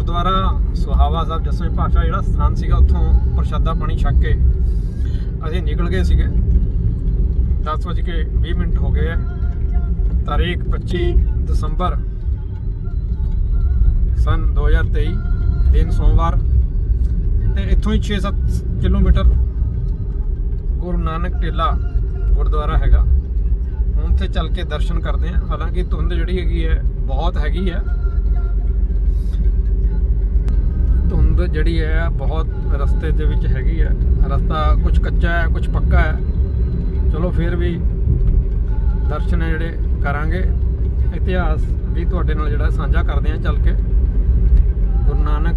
ਗੁਰਦੁਆਰਾ ਸੁਹਾਵਾ ਸਾਹਿਬ ਜਸਵੇਂ ਪਾਤਸ਼ਾਹ ਜਿਹੜਾ ਸਥਾਨ ਸੀਗਾ ਉੱਥੋਂ ਪ੍ਰਸ਼ਾਦਾ ਪਾਣੀ ਛੱਕ ਕੇ ਅਸੀਂ ਨਿਕਲ ਗਏ ਸੀਗੇ। 10 ਵਜੇ ਕੇ 20 ਮਿੰਟ ਹੋ ਗਏ ਹੈ ਤਾਰੀਖ 25 ਦਸੰਬਰ ਸਨ 2023 ਦਿਨ ਸੋਮਵਾਰ। ਤੇ ਇੱਥੋਂ ਹੀ 6-7 ਕਿਲੋਮੀਟਰ ਗੁਰੂ ਨਾਨਕ ਟੇਲਾ ਗੁਰਦੁਆਰਾ ਹੈਗਾ। ਹੁਣ ਤੇ ਚੱਲ ਕੇ ਦਰਸ਼ਨ ਕਰਦੇ ਹਾਂ ਹਾਲਾਂਕਿ ਧੁੰਦ ਜਿਹੜੀ ਹੈਗੀ ਹੈ, ਬਹੁਤ ਹੈਗੀ ਹੈ। ਧੁੰਦ ਜਿਹੜੀ ਹੈ ਬਹੁਤ ਰਸਤੇ ਦੇ ਵਿੱਚ ਹੈਗੀ ਹੈ। ਰਸਤਾ ਕੁਝ ਕੱਚਾ ਹੈ ਕੁਝ ਪੱਕਾ ਹੈ। ਚਲੋ ਫਿਰ ਵੀ ਦਰਸ਼ਨ ਜਿਹੜੇ ਕਰਾਂਗੇ। ਇਤਿਹਾਸ ਵੀ ਤੁਹਾਡੇ ਨਾਲ ਜਿਹੜਾ ਸਾਂਝਾ ਕਰਦੇ ਹਾਂ ਚੱਲ ਕੇ। ਗੁਰੂ ਨਾਨਕ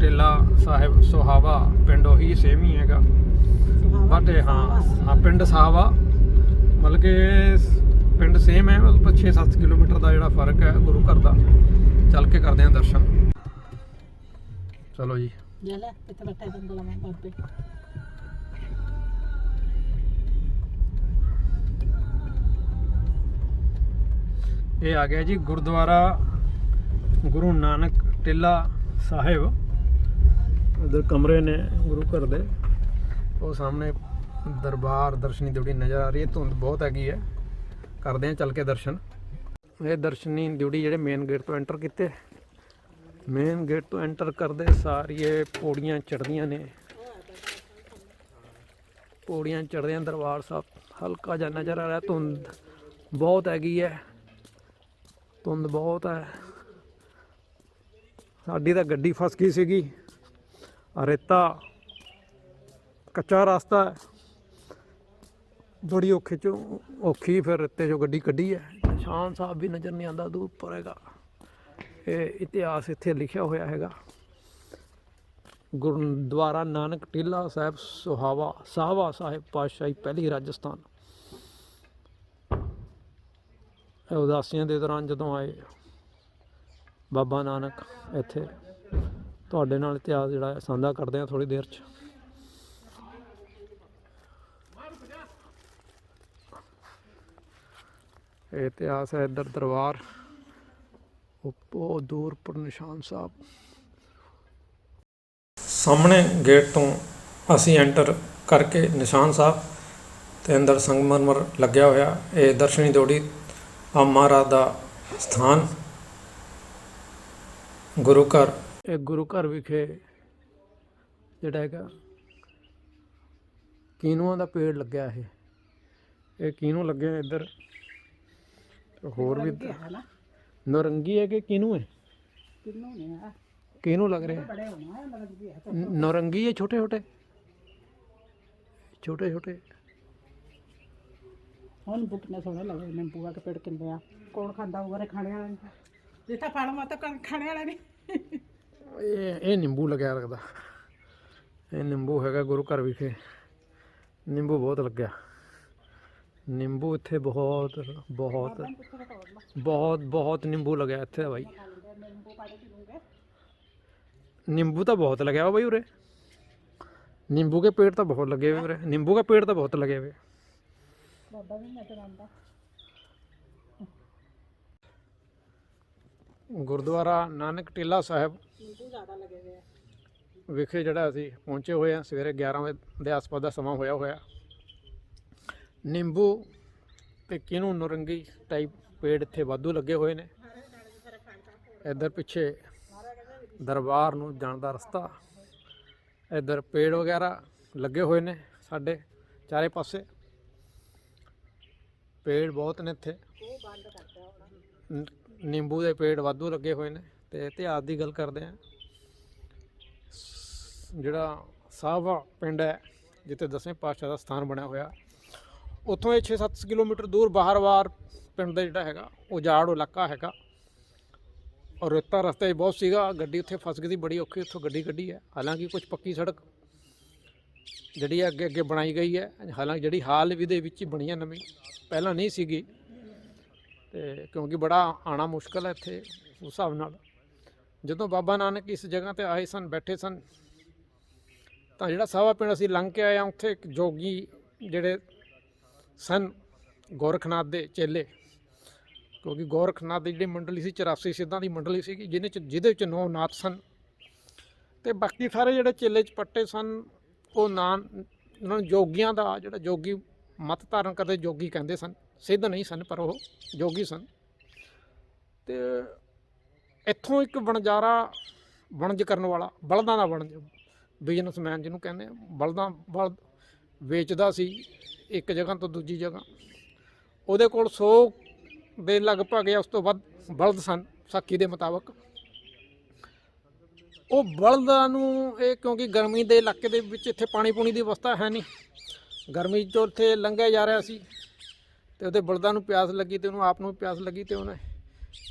ਟੇਲਾ ਸਾਹਿਬ ਸੁਹਾਵਾ ਪਿੰਡ ਉਹੀ ਸੇਮ ਹੀ ਹੈਗਾ। ਬਟ ਇਹ ਹਾਂ ਹਾਂ ਪਿੰਡ ਸਾਹਵਾ। ਮਤਲਬ ਕਿ ਪਿੰਡ ਸੇਮ ਹੈ ਮਤਲਬ 6-7 ਕਿਲੋਮੀਟਰ ਦਾ ਜਿਹੜਾ ਫ਼ਰਕ ਹੈ ਗੁਰੂ ਘਰ ਦਾ। ਚੱਲ ਕੇ ਕਰਦੇ ਹਾਂ ਦਰਸ਼ਨ। ਚਲੋ ਜੀ। ਇਹ ਆ ਗਿਆ ਜੀ ਗੁਰਦੁਆਰਾ ਗੁਰੂ ਨਾਨਕ ਟਿੱਲਾ ਸਾਹਿਬ। ਇਧਰ ਕਮਰੇ ਨੇ ਗੁਰੂ ਘਰ ਦੇ। ਉਹ ਸਾਹਮਣੇ ਦਰਬਾਰ ਦਰਸ਼ਨੀ ਡਿਊਟੀ ਨਜ਼ਰ ਆ ਰਹੀ ਹੈ। ਧੁੰਦ ਬਹੁਤ ਹੈਗੀ ਹੈ। ਕਰਦੇ ਹਾਂ ਚੱਲ ਕੇ ਦਰਸ਼ਨ। ਇਹ ਦਰਸ਼ਨੀ ਡਿਊਟੀ ਜਿਹੜੇ ਮੇਨ ਗੇਟ ਤੋਂ ਐਂਟਰ ਕੀਤੇ। ਮੇਨ ਗੇਟ ਤੋਂ ਐਂਟਰ ਕਰਦੇ ਸਾਰੀ ਇਹ ਪੌੜੀਆਂ ਚੜ੍ਹਦੀਆਂ ਨੇ। ਪੌੜੀਆਂ ਚੜ੍ਹਦੇ ਦਰਬਾਰ ਸਾਹਿਬ ਹਲਕਾ ਜਿਹਾ ਨਜ਼ਰ ਆ ਰਿਹਾ, ਧੁੰਦ ਬਹੁਤ ਹੈਗੀ ਹੈ ਧੁੰਦ ਬਹੁਤ ਹੈ ਸਾਡੀ ਤਾਂ ਗੱਡੀ ਫਸ ਗਈ ਸੀਗੀ। ਰੇਤਾ, ਕੱਚਾ ਰਸਤਾ ਹੈ ਬੜੀ ਔਖੇ ਚੋਂ ਔਖੀ ਫਿਰ ਰੇਤੇ ਚੋਂ ਗੱਡੀ ਕੱਢੀ ਹੈ ਨਿਸ਼ਾਨ ਸਾਹਿਬ ਵੀ ਨਜ਼ਰ ਨਹੀਂ ਆਉਂਦਾ, ਦੂਰ ਉੱਪਰ ਹੈਗਾ। ਇਤਿਹਾਸ ਇੱਥੇ ਲਿਖਿਆ ਹੋਇਆ ਹੈਗਾ। ਗੁਰਦੁਆਰਾ ਨਾਨਕ ਟਿੱਲਾ ਸਾਹਿਬ, ਸੁਹਾਵਾ, ਸਾਹਵਾ ਸਾਹਿਬ ਪਾਤਸ਼ਾਹੀ, ਪਹਿਲੀ ਰਾਜਸਥਾਨ। ਉਦਾਸੀਆਂ ਦੇ ਦੌਰਾਨ ਜਦੋਂ ਆਏ ਬਾਬਾ ਨਾਨਕ ਇੱਥੇ, ਤੁਹਾਡੇ ਨਾਲ ਇਤਿਹਾਸ ਜਿਹੜਾ ਸਾਂਝਾ ਕਰਦੇ ਹਾਂ ਥੋੜੀ ਦੇਰ ਚ। ਇਹ ਇਤਿਹਾਸ ਹੈ ਇੱਧਰ ਦਰਬਾਰ। ਉਹ ਦੂਰ ਪਰ ਨਿਸ਼ਾਨ ਸਾਹਿਬ। ਸਾਹਮਣੇ ਗੇਟ ਤੋਂ ਅਸੀਂ ਐਂਟਰ ਕਰਕੇ ਨਿਸ਼ਾਨ ਸਾਹਿਬ ਤੇ ਅੰਦਰ ਸੰਗਮਰਮਰ ਲੱਗਿਆ ਹੋਇਆ। ਇਹ ਦਰਸ਼ਨੀ ਦੋੜੀ ਆ ਮਹਾਰਾਜ ਦਾ ਸਥਾਨ ਗੁਰੂ ਘਰ। ਇਹ ਗੁਰੂ ਘਰ ਵਿਖੇ ਜਿਹੜਾ ਹੈਗਾ ਕੀਨੂਆਂ ਦਾ ਪੇੜ ਲੱਗਿਆ ਇਹ। ਇਹ ਕੀਨੂ ਲੱਗੇ ਇੱਧਰ? ਹੋਰ ਵੀ ਨੌਰੰਗੀ ਹੈ ਕਿ ਕੀਨੂ ਹੈ किन्नू नहीं है ਕੀਨੂ ਲੱਗ ਰਿਹਾ बड़े होना है मतलब भी है ਨ- ਨੌਰੰਗੀ ਹੈ ਛੋਟੇ ਛੋਟੇ ਛੋਟੇ ਛੋਟੇ ਹੁਣ ਨਿੰਬੂ ਕਿੰਨੇ ਸੋਹਣੇ ਲੱਗੇ ਨਿੰਬੂਆਂ ਦੇ ਪੇੜ ਕਿੰਨੇ ਆ ਕੌਣ ਖਾਂਦਾ ਹੋਊਗਾ ਰੇ ਖਾਣੇ ਵਾਲਾ ਨਹੀਂ ਜਿੱਥੇ ਫਲ ਮਾ ਤਾਂ ਕੌਣ ਖਾਣੇ ਵਾਲਾ ਨਹੀਂ ਇਹ ਇਹ ਨਿੰਬੂ ਲੱਗਿਆ ਲੱਗਦਾ ਇਹ ਨਿੰਬੂ ਹੈਗਾ ਗੁਰੂ ਘਰ ਵਿਖੇ ਨਿੰਬੂ ਬਹੁਤ ਲੱਗਿਆ ਨਿੰਬੂ ਇੱਥੇ ਬਹੁਤ ਬਹੁਤ ਬਹੁਤ ਬਹੁਤ ਨਿੰਬੂ ਲੱਗਿਆ ਇੱਥੇ ਬਾਈ। ਨਿੰਬੂ ਤਾਂ ਬਹੁਤ ਲੱਗਿਆ ਵਾ ਬਾਈ ਉਰੇ। ਨਿੰਬੂ ਕੇ ਪੇੜ ਤਾਂ ਬਹੁਤ ਲੱਗੇ ਹੋਏ ਉਰੇ। ਨਿੰਬੂ ਦਾ ਪੇੜ ਤਾਂ ਬਹੁਤ ਲੱਗੇ ਹੋਏ। ਗੁਰਦੁਆਰਾ ਨਾਨਕ ਟਿੱਲਾ ਸਾਹਿਬ ਵਿਖੇ ਜਿਹੜਾ ਅਸੀਂ ਪਹੁੰਚੇ ਹੋਏ ਆ, ਸਵੇਰੇ 11 ਵਜੇ ਦੇ ਆਸ-ਪਾਸ ਦਾ ਸਮਾਂ ਹੋਇਆ ਹੋਇਆ। ਨਿੰਬੂ ਤੇ ਕਿਨੂੰ ਨਰੰਗੀ ਟਾਈਪ ਪੇੜ ਇੱਥੇ ਵਾਧੂ ਲੱਗੇ ਹੋਏ ਨੇ। ਇੱਧਰ ਪਿੱਛੇ ਦਰਬਾਰ ਨੂੰ ਜਾਣ ਦਾ ਰਸਤਾ। ਇੱਧਰ ਪੇੜ ਵਗੈਰਾ ਲੱਗੇ ਹੋਏ ਨੇ ਸਾਡੇ ਚਾਰੇ ਪਾਸੇ। ਪੇੜ ਬਹੁਤ ਨੇ ਇੱਥੇ। ਨਿੰਬੂ ਦੇ ਪੇੜ ਵਾਧੂ ਲੱਗੇ ਹੋਏ ਨੇ ਤੇ ਇਤਿਹਾਸ ਦੀ ਗੱਲ ਕਰਦੇ ਹਾਂ। ਜਿਹੜਾ ਸਾਹਵਾ ਪਿੰਡ ਹੈ, ਜਿੱਥੇ ਦਸਵੇਂ ਪਾਤਸ਼ਾਹ ਦਾ ਸਥਾਨ ਬਣਿਆ ਹੋਇਆ। ਉੱਥੋਂ ਇਹ 6-7 ਕਿਲੋਮੀਟਰ ਦੂਰ ਬਾਹਰ-ਬਾਹਰ ਪਿੰਡ ਦਾ ਜਿਹੜਾ ਹੈਗਾ ਉਜਾੜ ਇਲਾਕਾ ਹੈਗਾ। ਔਰ ਰੇਤਾ ਰਸਤਾ ਹੀ ਬਹੁਤ ਸੀਗਾ, ਗੱਡੀ ਉੱਥੇ ਫਸ ਗਈ ਸੀ, ਬੜੀ ਔਖੀ ਉੱਥੋਂ ਗੱਡੀ ਕੱਢੀ ਹੈ। ਹਾਲਾਂਕਿ ਕੁਝ ਪੱਕੀ ਸੜਕ ਜਿਹੜੀ ਹੈ ਅੱਗੇ ਅੱਗੇ ਬਣਾਈ ਗਈ ਹੈ। ਹਾਲਾਂਕਿ ਜਿਹੜੀ ਹਾਲ ਵੀ ਦੇ ਵਿੱਚ ਹੀ ਬਣੀ ਹੈ ਨਵੀਂ, ਪਹਿਲਾਂ ਨਹੀਂ ਸੀਗੀ। ਤੇ ਕਿਉਂਕਿ ਬੜਾ ਆਣਾ ਮੁਸ਼ਕਲ ਹੈ ਇੱਥੇ ਉਸ ਹਿਸਾਬ ਨਾਲ। ਜਦੋਂ ਬਾਬਾ ਨਾਨਕ ਇਸ ਜਗ੍ਹਾ ਤੇ ਆਏ ਸਨ, ਬੈਠੇ ਸਨ, ਤਾਂ ਜਿਹੜਾ ਸਾਵਾ ਪਿੰਡ ਅਸੀਂ ਲੰਘ ਕੇ ਆਏ ਹਾਂ, ਉੱਥੇ ਇੱਕ ਜੋਗੀ ਜਿਹੜੇ ਸਨ ਗੋਰਖਨਾਥ ਦੇ ਚੇਲੇ, ਕਿਉਂਕਿ ਗੋਰਖਨਾਥ ਦੀ ਜਿਹੜੀ ਮੰਡਲੀ ਸੀ 84 ਸਿੱਧਾਂ ਦੀ ਮੰਡਲੀ ਸੀ ਜਿਹਦੇ ਚ, ਜਿਹਦੇ ਵਿੱਚ ਨੌ ਨਾਥ ਸਨ। ਤੇ ਬਾਕੀ ਸਾਰੇ ਜਿਹੜੇ ਚੇਲੇ ਚਪੱਟੇ ਸਨ, ਉਹ ਨਾਂ, ਉਹਨਾਂ ਨੂੰ ਜੋਗੀਆਂ ਦਾ ਜਿਹੜਾ ਜੋਗੀ ਮਤ ਧਾਰਨ ਕਰਦੇ ਜੋਗੀ ਕਹਿੰਦੇ ਸਨ। ਸਿੱਧ ਨਹੀਂ ਸਨ, ਪਰ ਉਹ ਜੋਗੀ ਸਨ। ਤੇ ਇੱਥੋਂ ਇੱਕ ਵਣਜਾਰਾ ਵਣਜ ਕਰਨ ਵਾਲਾ, ਬਲਦਾਂ ਦਾ ਵਣਜ, ਬਿਜ਼ਨਸਮੈਨ ਜਿਹਨੂੰ ਕਹਿੰਦੇ ਆ, ਬਲਦਾਂ ਬਲਦ ਵੇਚਦਾ ਸੀ ਇੱਕ ਜਗ੍ਹਾ ਤੋਂ ਦੂਜੀ ਜਗ੍ਹਾ। ਉਹਦੇ ਕੋਲ 100 ਦੇ ਲਗਭਗ ਜਾਂ ਉਸ ਤੋਂ ਵੱਧ ਬਲਦ ਸਨ, ਸਾਖੀ ਦੇ ਮੁਤਾਬਕ। ਉਹ ਬਲਦਾਂ ਨੂੰ ਇਹ ਕਿਉਂਕਿ ਗਰਮੀ ਦੇ ਇਲਾਕੇ ਦੇ ਵਿੱਚ ਇੱਥੇ ਪਾਣੀ ਪੂਣੀ ਦੀ ਅਵਸਥਾ ਹੈ ਨਹੀਂ। ਗਰਮੀ ਤੋਂ ਇੱਥੇ ਲੰਘਿਆ ਜਾ ਰਿਹਾ ਸੀ ਤੇ ਉਹਦੇ ਬਲਦਾਂ ਨੂੰ ਪਿਆਸ ਲੱਗੀ ਤੇ ਉਹਨੂੰ ਆਪ ਨੂੰ ਪਿਆਸ ਲੱਗੀ ਤੇ ਉਹਨੇ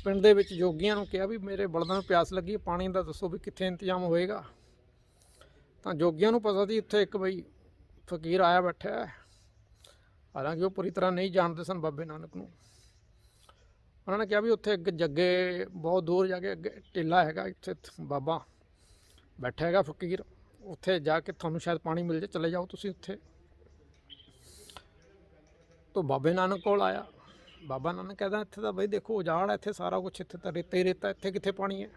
ਪਿੰਡ ਦੇ ਵਿੱਚ ਜੋਗੀਆਂ ਨੂੰ ਕਿਹਾ ਵੀ ਮੇਰੇ ਬਲਦਾਂ ਨੂੰ ਪਿਆਸ ਲੱਗੀ, ਪਾਣੀ ਦਾ ਦੱਸੋ ਵੀ ਕਿੱਥੇ ਇੰਤਜ਼ਾਮ ਹੋਏਗਾ। ਤਾਂ ਜੋਗੀਆਂ ਨੂੰ ਪਤਾ ਸੀ ਇੱਥੇ ਇੱਕ ਬਈ ਫਕੀਰ ਆਇਆ ਬੈਠਾ ਹਾਲਾਂਕਿ ਉਹ ਪੂਰੀ ਤਰ੍ਹਾਂ ਨਹੀਂ ਜਾਣਦੇ ਸਨ ਬਾਬੇ ਨਾਨਕ ਨੂੰ। ਉਹਨਾਂ ਨੇ ਕਿਹਾ ਵੀ ਉੱਥੇ ਅੱਗੇ ਜੱਗੇ, ਬਹੁਤ ਦੂਰ ਜਾ ਕੇ ਅੱਗੇ ਟਿੱਲਾ ਹੈਗਾ, ਇੱਥੇ ਬਾਬਾ ਬੈਠਾ ਹੈਗਾ ਫਕੀਰ। ਉੱਥੇ ਜਾ ਕੇ ਤੁਹਾਨੂੰ ਸ਼ਾਇਦ ਪਾਣੀ ਮਿਲ ਜਾਏ ਚਲੇ ਜਾਓ ਤੁਸੀਂ ਉੱਥੇ। ਤੋਂ ਬਾਬੇ ਨਾਨਕ ਕੋਲ ਆਇਆ। ਬਾਬਾ ਨਾਨਕ ਕਹਿੰਦਾ, ਇੱਥੇ ਤਾਂ ਬਈ ਦੇਖੋ, ਉਜਾੜ ਹੈ, ਇੱਥੇ ਸਾਰਾ ਕੁਝ ਇੱਥੇ ਤਾਂ ਰੇਤਾ ਹੀ ਰੇਤਾ, ਇੱਥੇ ਕਿੱਥੇ ਪਾਣੀ ਹੈ?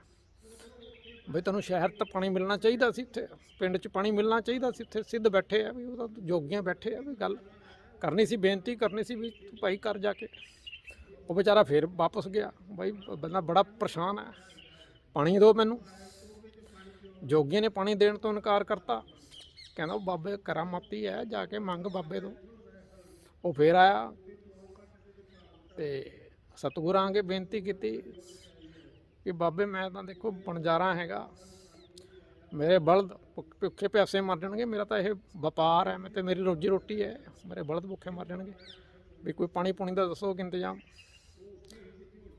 ਬਈ ਤੁਹਾਨੂੰ ਸ਼ਹਿਰ ਤਾਂ ਪਾਣੀ ਮਿਲਣਾ ਚਾਹੀਦਾ ਸੀ ਇੱਥੇ, ਪਿੰਡ 'ਚ ਪਾਣੀ ਮਿਲਣਾ ਚਾਹੀਦਾ ਸੀ, ਇੱਥੇ ਸਿੱਧ ਬੈਠੇ ਆ ਵੀ ਉਹ ਤਾਂ ਜੋਗੀਆਂ ਬੈਠੇ ਆ ਵੀ ਗੱਲ ਕਰਨੀ ਸੀ, ਬੇਨਤੀ ਕਰਨੀ ਸੀ ਵੀ ਤੂੰ ਭਾਈ ਕਰ ਜਾ ਕੇ। ਉਹ ਵਿਚਾਰਾ ਫੇਰ ਵਾਪਸ ਗਿਆ, ਬਾਈ ਬੰਦਾ ਬੜਾ ਪਰੇਸ਼ਾਨ ਹੈ ਪਾਣੀ ਦਿਓ ਮੈਨੂੰ। ਜੋਗੀਆਂ ਨੇ ਪਾਣੀ ਦੇਣ ਤੋਂ ਇਨਕਾਰ ਕਰਤਾ। ਕਹਿੰਦਾ ਉਹ ਬਾਬੇ ਕਰਾਮਾਤੀ ਹੈ, ਜਾ ਕੇ ਮੰਗ ਬਾਬੇ ਤੋਂ। ਉਹ ਫੇਰ ਆਇਆ ਤੇ ਸਤਿਗੁਰਾਂ ਅੱਗੇ ਬੇਨਤੀ ਕੀਤੀ ਕਿ ਬਾਬੇ ਮੈਂ ਤਾਂ ਦੇਖੋ ਬਣਜਾਰਾ ਹੈਗਾ। ਮੇਰੇ ਬਲਦ ਭੁੱਖੇ ਪਿਆਸੇ ਮਰ ਜਾਣਗੇ। ਮੇਰਾ ਤਾਂ ਇਹ ਵਪਾਰ ਹੈ। ਮੈਂ ਤੇ ਮੇਰੀ ਰੋਜੀ ਰੋਟੀ ਹੈ। ਮੇਰੇ ਬਲਦ ਭੁੱਖੇ ਮਰ ਜਾਣਗੇ। ਵੀ ਕੋਈ ਪਾਣੀ ਪੂਣੀ ਦਾ ਦੱਸੋ ਕਿ ਇੰਤਜ਼ਾਮ?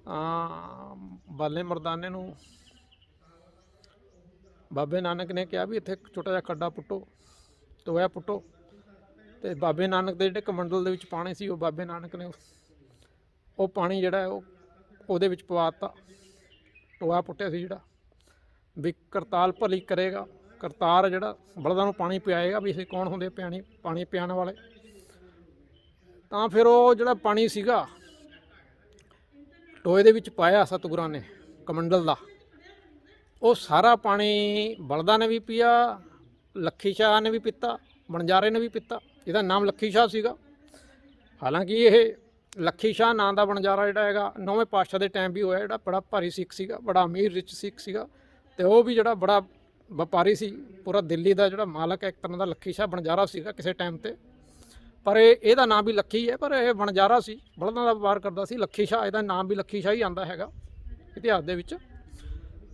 ਆ ਬਾਲੇ ਮਰਦਾਨੇ ਨੂੰ ਬਾਬੇ ਨਾਨਕ ਨੇ ਕਿਹਾ ਵੀ ਇੱਥੇ ਛੋਟਾ ਜਿਹਾ ਖੱਡਾ ਪੁੱਟੋ। ਤੋਇਆ ਪੁੱਟੋ। ਤੇ ਬਾਬੇ ਨਾਨਕ ਦੇ ਜਿਹੜੇ ਕਮੰਡਲ ਦੇ ਵਿੱਚ ਪਾਣੀ ਸੀ, ਉਹ ਬਾਬੇ ਨਾਨਕ ਨੇ ਉਹ ਪਾਣੀ ਜਿਹੜਾ ਉਹ ਉਹਦੇ ਵਿੱਚ ਪਵਾਤਾ ਟੋਆ ਪੁੱਟਿਆ ਸੀ ਜਿਹੜਾ, ਵੀ ਕਰਤਾਲ ਭਲੀ ਕਰੇਗਾ, ਕਰਤਾਰ ਜਿਹੜਾ ਬਲਦਾਂ ਨੂੰ ਪਾਣੀ ਪਿਆਏਗਾ, ਵੀ ਅਸੀਂ ਕੌਣ ਹੁੰਦੇ ਪਿਆਣੀ, ਪਾਣੀ ਪਿਆਉਣ ਵਾਲੇ। ਤਾਂ ਫਿਰ ਉਹ ਜਿਹੜਾ ਪਾਣੀ ਸੀਗਾ, ਟੋਏ ਦੇ ਵਿੱਚ ਪਾਇਆ ਸਤਿਗੁਰਾਂ ਨੇ, ਕਮੰਡਲ ਦਾ। ਉਹ ਸਾਰਾ ਪਾਣੀ ਬਲਦਾਂ ਨੇ ਵੀ ਪੀਆ, ਲੱਖੀ ਸ਼ਾਹ ਨੇ ਵੀ ਪੀਤਾ, ਬਣਜਾਰੇ ਨੇ ਵੀ ਪੀਤਾ। ਇਹਦਾ ਨਾਮ ਲੱਖੀ ਸ਼ਾਹ ਸੀਗਾ। ਹਾਲਾਂਕਿ ਇਹ ਲੱਖੀ ਸ਼ਾਹ ਨਾਂ ਦਾ ਬਣਜਾਰਾ ਜਿਹੜਾ ਹੈਗਾ, ਨੌਵੇਂ ਪਾਤਸ਼ਾਹ ਦੇ ਟਾਈਮ ਵੀ ਹੋਇਆ ਜਿਹੜਾ, ਬੜਾ ਭਾਰੀ ਸਿੱਖ ਸੀਗਾ, ਬੜਾ ਅਮੀਰ ਰਿਚ ਸਿੱਖ ਸੀਗਾ ਤੇ ਉਹ ਵੀ ਜਿਹੜਾ ਬੜਾ ਵਪਾਰੀ ਸੀ, ਪੂਰਾ ਦਿੱਲੀ ਦਾ ਜਿਹੜਾ ਮਾਲਕ ਹੈ, ਇੱਕ ਤਰ੍ਹਾਂ ਦਾ ਲੱਖੀ ਸ਼ਾਹ ਬਣਜਾਰਾ ਸੀਗਾ ਕਿਸੇ ਟਾਈਮ ਤੇ। ਪਰ ਇਹ, ਇਹਦਾ ਨਾਮ ਵੀ ਲੱਖੀ ਹੈ, ਪਰ ਇਹ ਬਣਜਾਰਾ ਸੀ, ਬਲਦਾਂ ਦਾ ਵਪਾਰ ਕਰਦਾ ਸੀ, ਲੱਖੀ ਸ਼ਾਹ, ਇਹਦਾ ਨਾਮ ਵੀ ਲੱਖੀ ਸ਼ਾਹ ਹੀ ਆਂਦਾ ਹੈਗਾ ਇਤਿਹਾਸ ਦੇ ਵਿੱਚ।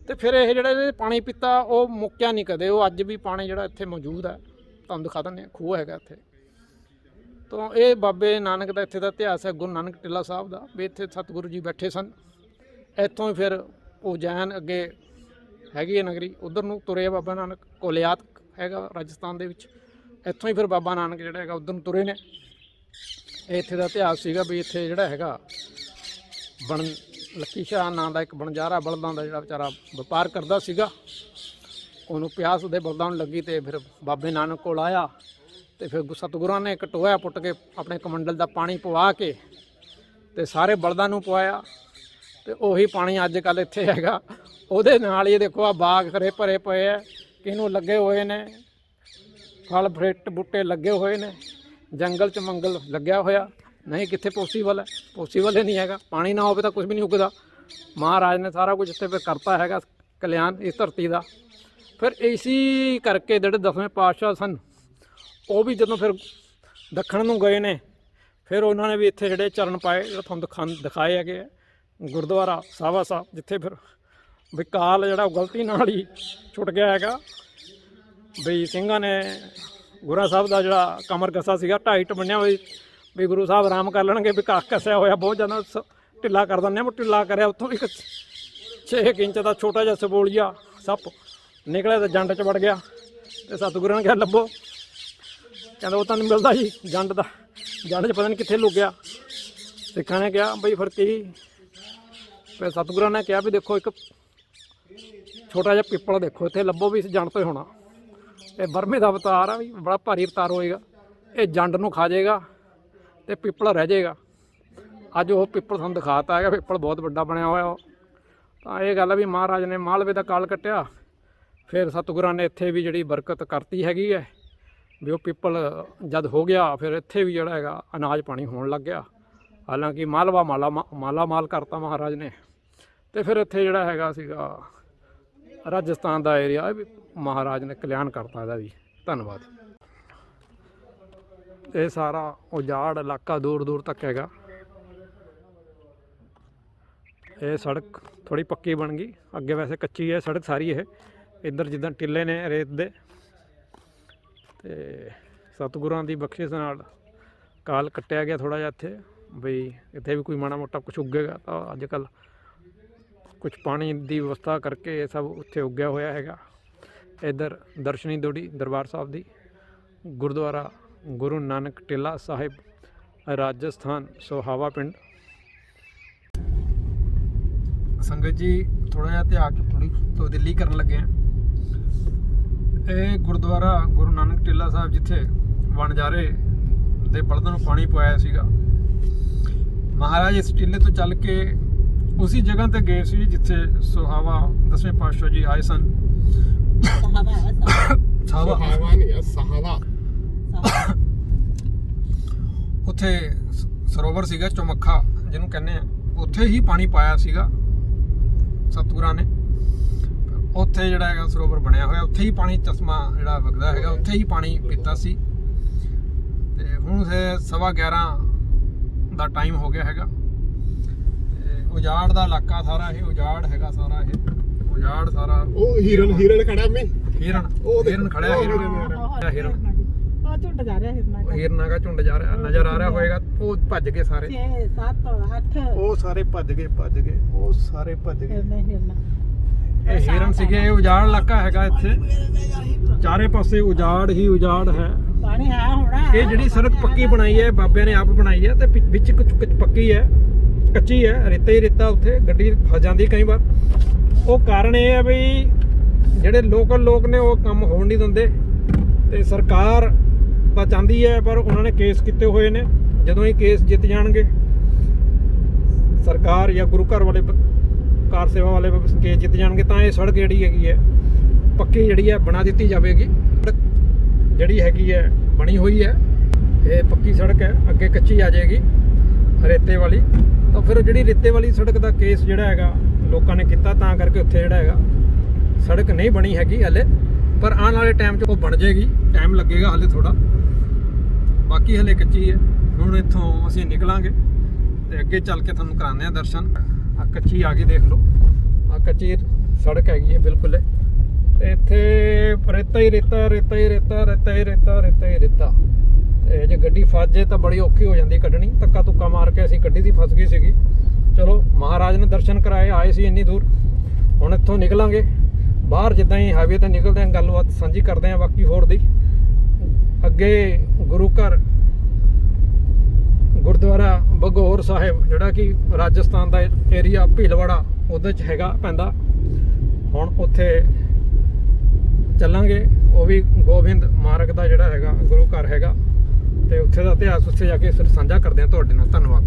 ਤੇ ਫਿਰ ਇਹ ਜਿਹੜਾ ਇਹਨੇ ਪਾਣੀ ਪੀਤਾ, ਉਹ ਮੁੱਕਿਆ ਨਹੀਂ ਕਦੇ, ਉਹ ਅੱਜ ਵੀ ਪਾਣੀ ਜਿਹੜਾ ਇੱਥੇ ਮੌਜੂਦ ਹੈ, ਤੁਹਾਨੂੰ ਦਿਖਾ ਦਿੰਦੇ ਹਾਂ, ਖੂਹ ਹੈਗਾ ਇੱਥੇ। ਤੋਂ ਇਹ ਬਾਬੇ ਨਾਨਕ ਦਾ ਇੱਥੇ ਦਾ ਇਤਿਹਾਸ ਹੈ, ਗੁਰੂ ਨਾਨਕ ਟਿੱਲਾ ਸਾਹਿਬ ਦਾ, ਵੀ ਇੱਥੇ ਸਤਿਗੁਰੂ ਜੀ ਬੈਠੇ ਸਨ। ਇੱਥੋਂ ਹੀ ਫਿਰ ਉਜੈਨ ਅੱਗੇ ਹੈਗੀ ਹੈ ਨਗਰੀ, ਉਧਰ ਨੂੰ ਤੁਰੇ ਬਾਬਾ ਨਾਨਕ ਕੋਲਿਆਤ ਹੈਗਾ ਰਾਜਸਥਾਨ ਦੇ ਵਿੱਚ। ਇੱਥੋਂ ਹੀ ਫਿਰ ਬਾਬਾ ਨਾਨਕ ਜਿਹੜਾ ਹੈਗਾ ਉਧਰ ਨੂੰ ਤੁਰੇ ਨੇ। ਇਹ ਇੱਥੇ ਦਾ ਇਤਿਹਾਸ ਸੀਗਾ ਵੀ ਇੱਥੇ ਜਿਹੜਾ ਹੈਗਾ ਬਣ, ਲੱਕੀ ਸ਼ਾਹ ਨਾਂ ਦਾ ਇੱਕ ਬਣਜਾਰਾ ਬਲਦਾਂ ਦਾ ਜਿਹੜਾ ਵਿਚਾਰਾ ਵਪਾਰ ਕਰਦਾ ਸੀਗਾ। ਉਹਨੂੰ ਪਿਆਸ ਦੇ ਬਲਦਾਂ ਨੂੰ ਲੱਗੀ ਤੇ ਫਿਰ ਬਾਬੇ ਨਾਨਕ ਕੋਲ ਆਇਆ। ਤੇ ਫਿਰ ਸਤਿਗੁਰਾਂ ਨੇ ਇੱਕ ਪੁੱਟ ਕੇ ਆਪਣੇ ਕਮੰਡਲ ਦਾ ਪਾਣੀ ਪਵਾ ਕੇ ਤੇ ਸਾਰੇ ਬਲਦਾਂ ਨੂੰ ਪਵਾਇਆ। ਤੇ ਉਹੀ ਪਾਣੀ ਅੱਜ ਕੱਲ ਇੱਥੇ ਹੈਗਾ। ਉਹਦੇ ਨਾਲ ਹੀ ਦੇਖੋ ਆ ਬਾਗ ਖਰੇ ਭਰੇ ਪਏ ਆ। ਕਿਹਨੂੰ ਲੱਗੇ ਹੋਏ ਨੇ? ਫਲ, ਫਰੇਟ, ਬੂਟੇ ਲੱਗੇ ਹੋਏ ਨੇ। ਜੰਗਲ ਚ ਮੰਗਲ ਲੱਗਿਆ ਹੋਇਆ। ਨਹੀਂ, ਕਿੱਥੇ ਪੋਸੀਬਲ ਹੈ? ਪੋਸੀਬਲ ਹੀ ਨਹੀਂ ਹੈਗਾ। ਪਾਣੀ ਨਾ ਹੋਵੇ ਤਾਂ ਕੁਝ ਵੀ ਨਹੀਂ ਉੱਗਦਾ। ਮਹਾਰਾਜ ਨੇ ਸਾਰਾ ਕੁਝ ਇੱਥੇ ਫਿਰ ਕਰਤਾ ਹੈਗਾ। ਕਲਿਆਣ, ਇਸ ਧਰਤੀ ਦਾ। ਫਿਰ ਇਸੀ ਕਰਕੇ ਜਿਹੜੇ ਦਸਵੇਂ ਪਾਤਸ਼ਾਹ ਸਨ ਉਹ ਵੀ ਜਦੋਂ ਫਿਰ ਦੱਖਣ ਨੂੰ ਗਏ ਨੇ, ਫਿਰ ਉਹਨਾਂ ਨੇ ਵੀ ਇੱਥੇ ਜਿਹੜੇ ਚਰਨ ਪਾਏ, ਜਿਹੜੇ ਤੁਹਾਨੂੰ ਦਿਖਾਉਣ ਦਿਖਾਏ ਹੈਗੇ ਆ, ਗੁਰਦੁਆਰਾ ਸਾਵਾ ਸਾਹਿਬ, ਜਿੱਥੇ ਫਿਰ ਵਿਕਾਲ ਜਿਹੜਾ ਉਹ ਗਲਤੀ ਨਾਲ ਹੀ ਛੁੱਟ ਗਿਆ ਹੈਗਾ। ਬਈ ਸਿੰਘਾਂ ਨੇ ਗੁਰਾ ਸਾਹਿਬ ਦਾ ਜਿਹੜਾ ਕਮਰ ਕੱਸਾ ਸੀਗਾ ਢਾਈਟ ਬੰਨਿਆ ਹੋਈ ਵੀ ਗੁਰੂ ਸਾਹਿਬ ਆਰਾਮ ਕਰ ਲੈਣਗੇ, ਵੀ ਕੱਖ ਕੱਸਿਆ ਹੋਇਆ, ਬਹੁਤ ਜ਼ਿਆਦਾ ਸ- ਢਿੱਲਾ ਕਰ ਦਿੰਦੇ ਆ ਉਹ ਢਿੱਲਾ ਕਰਿਆ ਉੱਥੋਂ ਇੱਕ 6 ਇੰਚ ਦਾ ਛੋਟਾ ਜਿਹਾ ਸਬੋਲੀਆ ਸੱਪ ਨਿਕਲਿਆ ਤੇ ਜੰਡ ਚ ਵੜ ਗਿਆ। ਤੇ ਸਤਿਗੁਰਾਂ ਨੇ ਕਿਹਾ, ਲੱਭੋ। ਕਹਿੰਦਾ ਉਹ ਤਾਂ ਨਹੀਂ ਮਿਲਦਾ ਜੀ, ਜੰਡ ਦਾ। ਜੰਡ ਚ ਪਤਾ ਨਹੀਂ ਕਿੱਥੇ ਲੁਕ ਗਿਆ ਸਿੱਖਾਂ ਨੇ ਕਿਹਾ, ਬਈ ਫਿਰ ਕੀ? ਫਿਰ ਸਤਿਗੁਰਾਂ ਨੇ ਕਿਹਾ ਵੀ ਦੇਖੋ ਇੱਕ ਛੋਟਾ ਜਿਹਾ ਪਿੱਪਲ ਦੇਖੋ, ਇੱਥੇ ਲੱਭੋ ਵੀ ਇਸ ਜੰਡ ਤੋਂ ਹੀ ਹੋਣਾ। ਇਹ ਬਰਮੇ ਦਾ ਅਵਤਾਰ ਆ ਵੀ, ਬੜਾ ਭਾਰੀ ਅਵਤਾਰ ਹੋਏਗਾ। ਇਹ ਜੰਡ ਨੂੰ ਖਾ ਜਾਏਗਾ ਤੇ ਪਿੱਪਲ ਰਹਿ ਜਾਏਗਾ। ਅੱਜ ਉਹ ਪਿੱਪਲ ਤੁਹਾਨੂੰ ਦਿਖਾਤਾ ਹੈਗਾ, ਪਿੱਪਲ ਬਹੁਤ ਵੱਡਾ ਬਣਿਆ ਹੋਇਆ ਉਹ। ਤਾਂ ਇਹ ਗੱਲ ਆ ਵੀ ਮਹਾਰਾਜ ਨੇ ਮਾਲਵੇ ਦਾ ਕਾਲ ਕੱਟਿਆ। ਫਿਰ ਸਤਿਗੁਰਾਂ ਨੇ ਇੱਥੇ ਵੀ ਜਿਹੜੀ ਬਰਕਤ ਕਰਤੀ ਹੈਗੀ ਹੈ। ਵੀ ਉਹ ਪਿੱਪਲ ਜਦ ਹੋ ਗਿਆ, ਫਿਰ ਇੱਥੇ ਵੀ ਜਿਹੜਾ ਹੈਗਾ ਅਨਾਜ ਪਾਣੀ ਹੋਣ ਲੱਗ ਗਿਆ। ਹਾਲਾਂਕਿ ਮਾਲਵਾ ਮਾਲਾ ਮਾਲਾ ਮਾਲ ਕਰਤਾ ਮਹਾਰਾਜ ਨੇ। ਤੇ ਫਿਰ ਇੱਥੇ ਜਿਹੜਾ ਹੈਗਾ ਸੀਗਾ ਰਾਜਸਥਾਨ ਦਾ ਏਰੀਆ ਵੀ ਮਹਾਰਾਜ ਨੇ ਕਲਿਆਣ ਕਰਤਾ ਇਹਦਾ ਵੀ। ਧੰਨਵਾਦ। ਇਹ ਸਾਰਾ ਉਜਾੜ ਇਲਾਕਾ ਦੂਰ ਦੂਰ ਤੱਕ ਹੈਗਾ। ਇਹ ਸੜਕ ਥੋੜੀ ਪੱਕੀ ਬਣ ਗਈ। ਅੱਗੇ ਵੈਸੇ ਕੱਚੀ ਹੈ, ਸੜਕ ਸਾਰੀ ਇਹ। ਇੱਧਰ ਜਿੱਦਾਂ ਟਿੱਲੇ ਨੇ ਰੇਤ ਦੇ। ਤੇ ਸਤਿਗੁਰਾਂ ਦੀ ਬਖਸ਼ਿਸ਼ ਨਾਲ ਕਾਲ ਕੱਟਿਆ ਗਿਆ ਥੋੜਾ ਜਿਹਾ ਇੱਥੇ, ਬਈ ਇੱਥੇ ਵੀ ਕੋਈ ਮਾੜਾ ਮੋਟਾ ਕੁਝ ਉੱਗੇਗਾ ਤਾਂ ਅੱਜ ਕੱਲ ਕੁਝ ਪਾਣੀ ਦੀ ਵਿਵਸਥਾ ਕਰਕੇ ਇਹ ਸਭ ਉੱਥੇ ਉੱਗਿਆ ਹੋਇਆ ਹੈਗਾ। ਇੱਧਰ ਦਰਸ਼ਨੀ ਦੋੜੀ ਦਰਬਾਰ ਸਾਹਿਬ ਦੀ, ਗੁਰਦੁਆਰਾ ਗੁਰੂ ਨਾਨਕ ਟਿੱਲਾ ਸਾਹਿਬ, ਰਾਜਸਥਾਨ, ਸੋਹਾਵਾ ਪਿੰਡ। ਸੰਗਤ ਜੀ ਥੋੜਾ ਜਿਹਾ ਧਿਆਨ ਥੋੜੀ ਤੋਂ ਦਿੱਲੀ ਕਰਨ ਲੱਗੇ ਆ। ਇਹ ਗੁਰਦੁਆਰਾ ਗੁਰੂ ਨਾਨਕ ਟਿੱਲਾ ਸਾਹਿਬ ਜਿੱਥੇ ਵਣਜਾਰੇ ਦੇ ਬਲਦਾਂ ਨੂੰ ਪਾਣੀ ਪਵਾਇਆ ਸੀਗਾ। ਮਹਾਰਾਜ ਇਸ ਟਿੱਲੇ ਤੋਂ ਚੱਲ ਕੇ ਉਸੇ ਜਗ੍ਹਾ ਤੇ ਗਏ ਸੀ ਜਿੱਥੇ ਸੁਹਾਵਾ ਦਸਵੇਂ ਪਾਤਸ਼ਾਹ ਜੀ ਆਏ ਸਨ। ਸਹਾਵਾ ਨਹੀਂ ਸਹਾਵਾ। ਉੱਥੇ ਸਰੋਵਰ ਸੀਗਾ ਚਮੱਖਾ ਜਿਹਨੂੰ ਕਹਿੰਦੇ ਆ। ਉੱਥੇ ਹੀ ਪਾਣੀ ਪਾਇਆ ਸੀਗਾ ਸਤਿਗੁਰਾਂ ਨੇ। ਉੱਥੇ ਜਿਹੜਾ ਹੈਗਾ ਸਰੋਵਰ ਬਣਿਆ ਹੋਇਆ ਉੱਥੇ ਹੀ ਪਾਣੀ ਚਸ਼ਮਾ ਜਿਹੜਾ ਵਗਦਾ ਹੈਗਾ ਉੱਥੇ ਹੀ ਪਾਣੀ ਪੀਤਾ ਸੀ। ਤੇ ਹੁਣ ਸੇ ਸਵਾ 11 ਦਾ ਟਾਈਮ ਹੋ ਗਿਆ ਹੈਗਾ। ਤੇ ਉਜਾੜ ਦਾ ਇਲਾਕਾ ਸਾਰਾ ਇਹ ਉਜਾੜ ਹੈਗਾ ਸਾਰਾ ਇਹ। ਉਜਾੜ ਸਾਰਾ ਉਹ ਹਿਰਨ ਹਿਰਨ ਖੜਾ ਮੈਂ। ਹਿਰਨ ਉਹ ਹਿਰਨ ਖੜਿਆ ਹਿਰਨ। ਹਿਰਨ। ਹਿਰਨ। ਉਹ ਝੁੰਡ ਜਾ ਰਿਹਾ ਹਿਰਨਾ ਦਾ ਝੁੰਡ ਜਾ ਰਿਹਾ ਨਜ਼ਰ ਆ ਰਿਹਾ ਹੋਏਗਾ ਉਹ ਭੱਜ ਗਏ ਸਾਰੇ। 6 7 8 ਉਹ ਸਾਰੇ ਭੱਜ ਗਏ ਭੱਜ ਗਏ ਉਹ ਸਾਰੇ ਭੱਜ ਗਏ। ਹਿਰਨਾ ਹਿਰਨਾ। ਇਹ ਹਿਰਨ ਸੀਗੇ ਇਹ ਉਜਾੜ ਇਲਾਕਾ ਹੈਗਾ ਇੱਥੇ। ਚਾਰੇ ਪਾਸੇ ਉਜਾੜ ਹੀ ਉਜਾੜ ਹੈ। ਪਾਣੀ ਆਇਆ ਹੋਣਾ ਇਹ ਜਿਹੜੀ ਸੜਕ ਪੱਕੀ ਬਣਾਈ ਹੈ ਬਾਬਿਆਂ ਨੇ ਆਪ ਬਣਾਈ ਹੈ ਤੇ ਵਿੱਚ ਕੁਝ ਕੁਝ ਪੱਕੀ ਹੈ। ਕੱਚੀ ਹੈ ਰੇਤਾ ਹੀ ਰੇਤਾ ਉੱਥੇ ਗੱਡੀ ਫਸ ਜਾਂਦੀ ਕਈ ਵਾਰ। ਉਹ ਕਾਰਨ ਇਹ ਹੈ ਵੀ ਜਿਹੜੇ ਲੋਕਲ ਲੋਕ ਨੇ ਉਹ ਕੰਮ ਹੋਣ ਨਹੀਂ ਦਿੰਦੇ। ਤੇ ਸਰਕਾਰ ਤਾਂ ਚਾਹੁੰਦੀ ਹੈ ਪਰ ਉਹਨਾਂ ਨੇ ਕੇਸ ਕੀਤੇ ਹੋਏ ਨੇ। ਜਦੋਂ ਇਹ ਕੇਸ ਜਿੱਤ ਜਾਣਗੇ ਸਰਕਾਰ ਜਾਂ ਗੁਰੂ ਘਰ ਵਾਲੇ ਕਾਰ ਸੇਵਾ ਵਾਲੇ ਕੇਸ ਜਿੱਤ ਜਾਣਗੇ ਤਾਂ ਇਹ ਸੜਕ ਜਿਹੜੀ ਹੈਗੀ ਹੈ, ਪੱਕੀ ਜਿਹੜੀ ਹੈ, ਬਣਾ ਦਿੱਤੀ ਜਾਵੇਗੀ। ਸੜਕ ਜਿਹੜੀ ਹੈਗੀ ਹੈ, ਬਣੀ ਹੋਈ ਹੈ, ਇਹ ਪੱਕੀ ਸੜਕ ਹੈ, ਅੱਗੇ ਕੱਚੀ ਆ ਜਾਏਗੀ, ਰੇਤੇ ਵਾਲੀ। ਤਾਂ ਫਿਰ ਜਿਹੜੀ ਰੇਤੇ ਵਾਲੀ ਸੜਕ ਦਾ ਕੇਸ ਜਿਹੜਾ ਹੈਗਾ, ਲੋਕਾਂ ਨੇ ਕੀਤਾ ਤਾਂ ਕਰਕੇ ਉੱਥੇ ਜਿਹੜਾ ਹੈਗਾ, ਸੜਕ ਨਹੀਂ ਬਣੀ ਹੈਗੀ ਹਲੇ, ਪਰ ਆਉਣ ਵਾਲੇ ਟਾਈਮ 'ਚ ਉਹ ਬਣ ਜਾਏਗੀ, ਟਾਈਮ ਲੱਗੇਗਾ ਹਲੇ ਥੋੜਾ ਬਾਕੀ ਹਲੇ ਕੱਚੀ ਹੈ, ਹੁਣ ਇੱਥੋਂ ਅਸੀਂ ਨਿਕਲਾਂਗੇ, ਤੇ ਅੱਗੇ ਚੱਲ ਕੇ ਤੁਹਾਨੂੰ ਕਰਾਉਂਦੇ ਆ ਦਰਸ਼ਨ। ਆ ਕੱਚੀ ਆ ਗਈ ਦੇਖ ਲਓ। ਆ ਕੱਚੀ ਸੜਕ ਹੈਗੀ ਹੈ ਬਿਲਕੁਲ। ਤੇ ਇੱਥੇ ਰੇਤਾ ਹੀ ਰੇਤਾ ਰੇਤਾ ਹੀ ਰੇਤਾ ਰੇਤਾ ਹੀ ਰੇਤਾ ਰੇਤਾ ਹੀ ਰੇਤਾ। ਤੇ ਜੇ ਗੱਡੀ ਫਸ ਜੇ ਤਾਂ ਬੜੀ ਔਖੀ ਹੋ ਜਾਂਦੀ ਕੱਢਣੀ। ਧੱਕਾ ਤੁੱਕਾ ਮਾਰ ਕੇ ਅਸੀਂ ਗੱਡੀ ਦੀ ਫਸ ਗਈ ਸੀਗੀ। ਚਲੋ, ਮਹਾਰਾਜ ਨੇ ਦਰਸ਼ਨ ਕਰਾਏ, ਆਏ ਸੀ ਇੰਨੀ ਦੂਰ। ਹੁਣ ਇੱਥੋਂ ਨਿਕਲਾਂਗੇ। ਬਾਹਰ ਜਿੱਦਾਂ ਹੀ ਹਾਈਵੇ ਤੇ ਨਿਕਲਦੇ ਆਂ ਗੱਲਬਾਤ ਸਾਂਝੀ ਕਰਦੇ ਆਂ ਬਾਕੀ ਹੋਰ ਦੀ। ਅੱਗੇ ਗੁਰੂ ਘਰ ਬਗੌਰ ਸਾਹਿਬ, ਜਿਹੜਾ ਕਿ ਰਾਜਸਥਾਨ ਦਾ ਏਰੀਆ ਭੀਲਵਾੜਾ, ਉਹਦੇ ਚ ਹੈਗਾ ਪੈਂਦਾ। ਹੁਣ ਉੱਥੇ ਚੱਲਾਂਗੇ, ਉਹ ਵੀ ਗੋਬਿੰਦ ਮਾਰਗ ਦਾ ਜਿਹੜਾ ਹੈਗਾ, ਗੁਰੂ ਘਰ ਹੈਗਾ। ਤੇ ਉੱਥੇ ਦਾ ਇਤਿਹਾਸ ਉੱਥੇ ਜਾ ਕੇ ਫਿਰ ਸਾਂਝਾ ਕਰਦੇ ਹਾਂ। ਤੁਹਾਡੇ ਨਾਲ ਧੰਨਵਾਦ।